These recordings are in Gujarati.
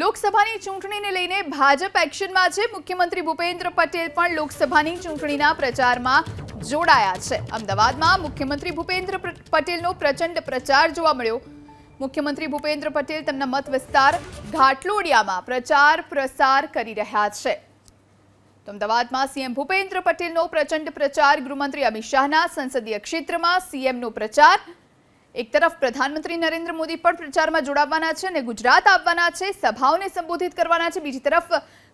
લોકસભાની ચૂંટણીને લઈને ભાજપ એક્શનમાં છે. મુખ્યમંત્રી ભૂપેન્દ્ર પટેલ પણ લોકસભાની ચૂંટણીના પ્રચારમાં જોડાયા છે. અમદાવાદમાં મુખ્યમંત્રી ભૂપેન્દ્ર પટેલનો પ્રચંડ પ્રચાર જોવા મળ્યો. મુખ્યમંત્રી ભૂપેન્દ્ર પટેલ તેમના મત વિસ્તાર ઘાટલોડિયામાં પ્રચાર પ્રસાર કરી રહ્યા છે. તો અમદાવાદમાં સીએમ ભૂપેન્દ્ર પટેલનો પ્રચંડ પ્રચાર, ગૃહમંત્રી અમિત શાહના સંસદીય ક્ષેત્રમાં સીએમનો પ્રચાર એક તરફ પ્રધાનમંત્રી નરેન્દ્ર મોદી પણ પ્રચારમાં જોડાવવાના છે અને ગુજરાત આવવાના છે, સભાઓને સંબોધિત કરવાના છે. બીજી તરફ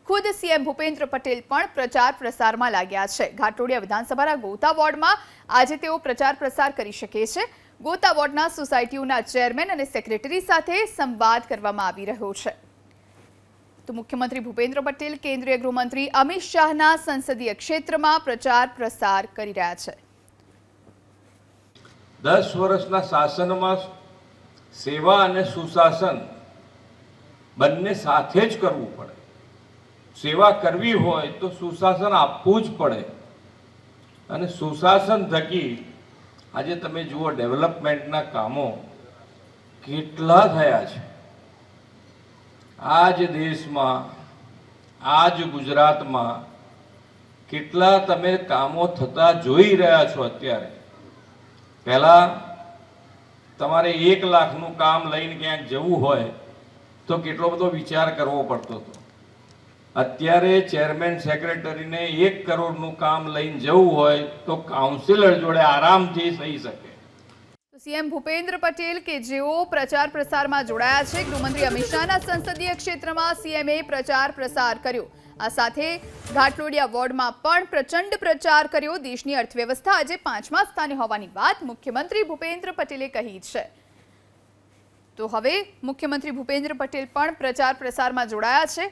ખુદ સીએમ ભૂપેન્દ્ર પટેલ પણ પ્રચાર પ્રસારમાં લાગ્યા છે. ઘાટોડિયા વિધાનસભાના ગોતા વોર્ડમાં આજે તેઓ પ્રચાર પ્રસાર કરી શકે છે. ગોતા વોર્ડના સોસાયટીઓના ચેરમેન અને સેક્રેટરી સાથે સંવાદ કરવામાં આવી રહ્યો છે. તો મુખ્યમંત્રી ભૂપેન્દ્ર પટેલ, કેન્દ્રીય ગૃહમંત્રી અમિત શાહના સંસદીય ક્ષેત્રમાં પ્રચાર પ્રસાર કરી રહ્યા છે. દસ વર્ષના શાસનમાં સેવા અને સુશાસન બંને સાથે જ કરવું પડે. સેવા કરવી હોય તો સુશાસન આપવું જ પડે. અને સુશાસન થકી આજે તમે જુઓ ડેવલપમેન્ટના કામો કેટલા થયા છે. આ જ દેશમાં આ જ ગુજરાતમાં કેટલા તમે કામો થતા જોઈ રહ્યા છો અત્યારે. પહેલાં તમારે એક લાખનું કામ લઈને ક્યાંક જવું હોય તો કેટલો બધો વિચાર કરવો પડતો હતો. અત્યારે ચેરમેન સેક્રેટરીને એક કરોડનું કામ લઈને જવું હોય તો કાઉન્સિલર જોડે આરામથી થઈ શકે. સીએમ ભૂપેન્દ્ર પટેલ કે જેઓ પ્રચાર પ્રસારમાં જોડાયા છે, ગૃહમંત્રી અમિત શાહના સંસદીય ક્ષેત્રમાં સીએમએ પ્રચાર પ્રસાર કર્યો. આ સાથે ઘાટલોડિયા વોર્ડમાં પણ પ્રચંડ પ્રચાર કર્યો. દેશની અર્થવ્યવસ્થા આજે પાંચમા સ્થાને હોવાની વાત મુખ્યમંત્રી ભૂપેન્દ્ર પટેલે કહી છે. તો હવે મુખ્યમંત્રી ભૂપેન્દ્ર પટેલ પણ પ્રચાર પ્રસારમાં જોડાયા છે.